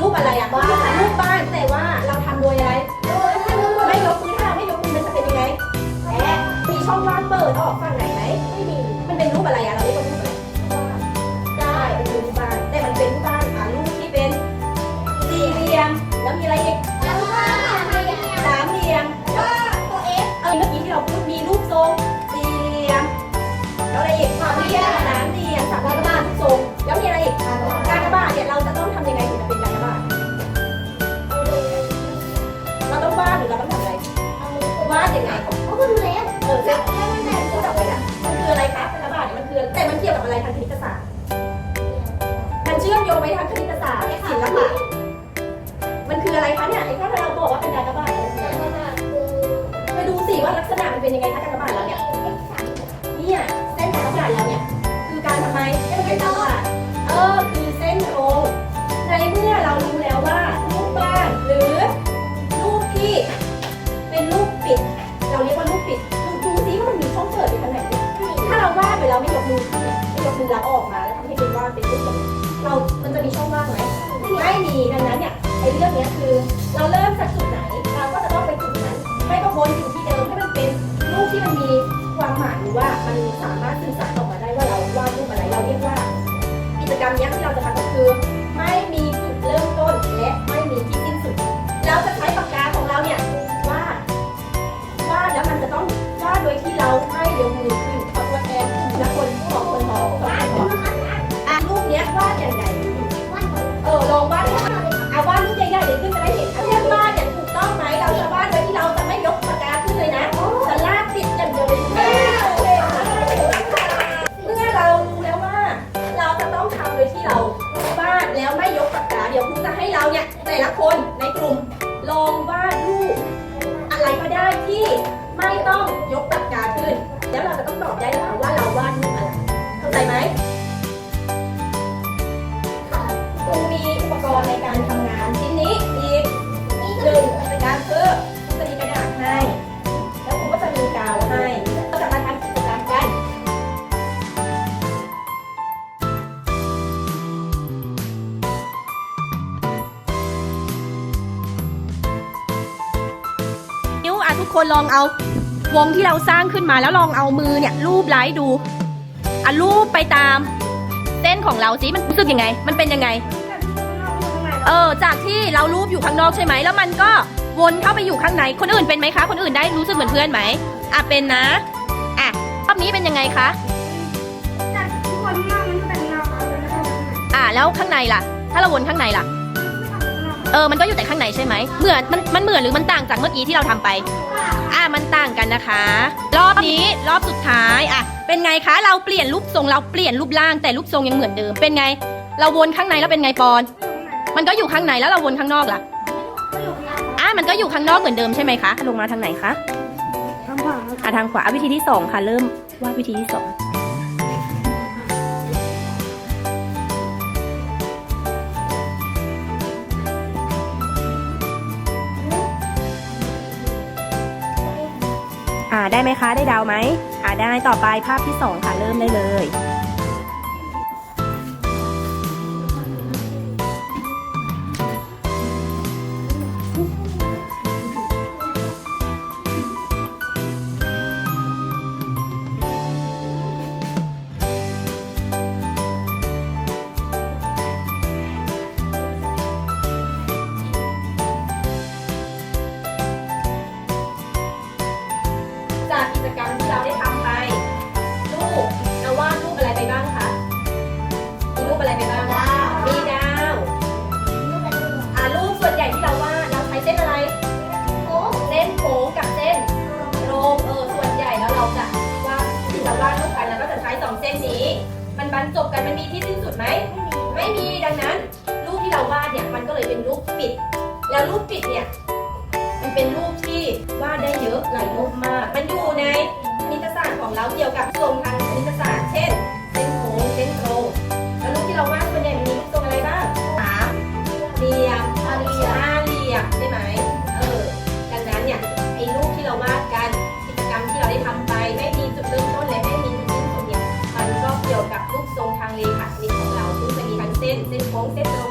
รูปอะไรอะบ้านรูปบ้านแต่ว่าเราทำโดยอะไรไม่ยกมือถ้าเราไม่ยกมือมันจะเป็นยังไงแหมมีช่องว่างเปิดออกฝั่งไหนไหมไม่มีมันเป็นรูปอะไรอะเราเรียกว่า ยังไงเขาก็ดูแล้วเออแล้วแล้วมันแบบพูด ไม่ยกมือไม่ยกมือแล้วออกมาแล้วทำให้เป็นว่าเป็นรูปแบบเรา มันจะมีช่องว่างไหมไม่มีดังนั้นเนี่ยไอ้เรื่องเนี้ยคือเราเริ่มจากจุดไหน เราก็จะต้องไปจุดนั้น ไม่ก็วนอยู่ที่เดิมให้มันเป็นรูปที่มันมีความหมายหรือว่ามันสามารถสื่อสารออกมาได้ว่าเราวาดรูปอะไรเราเรียกว่า กิจกรรมเนี้ยที่เราจะทำก็คือ คนลองเอาวงที่เราสร้างขึ้นมาแล้วลองเอามือเนี่ยรูปไล้ดูอะรูปไปตามเส้นของเราสิมันรู้สึกยังไง มันเป็นยังไง เออ จากที่เรารูปอยู่ข้างนอกใช่ไหม แล้วมันก็วนเข้าไปอยู่ข้างใน คนอื่นเป็นไหมคะ คนอื่นได้รู้สึกเหมือนเพื่อนไหมอะเป็นนะ อะรอบนี้เป็นยังไงคะ อะแล้วข้างในล่ะ ถ้าเราวนข้างในล่ะ เออ มันก็อยู่แต่ข้างในใช่ไหมเหมือนมันมันเหมือนหรือมันต่างจากเมื่อกี้ที่เราทำไป อะมันต่างกันนะคะ รอบนี้รอบสุดท้ายอะเป็นไงคะเราเปลี่ยนรูปทรงเราเปลี่ยนรูปร่างแต่รูปทรงยังเหมือนเดิมเป็นไง เราวนข้างในแล้วเป็นไงปอน มันก็อยู่ข้างในแล้วเราวนข้างนอกล่ะอะมันก็อยู่ข้างนอกเหมือนเดิมใช่ไหมคะลงมาทางไหนคะอะทางขวาวิธีที่สองค่ะเริ่มวาดวิธีที่สอง อ่าได้ไหมคะ ได้ดาวไหมอ่าได้ต่อไปภาพที่สองค่ะ เริ่มได้เลย บรรจบกันมันมีที่สิ้นสุดไหมไม่มีดังนั้น รูปที่เราวาดเนี่ยมันก็เลยเป็นรูปปิด แล้วรูปปิดเนี่ยมันเป็นรูปที่วาดได้เยอะหลายรูปมาก มันอยู่ในนิตศาสตร์ของเราเกี่ยวกับทรงทางนิตศาสตร์เช่น นเ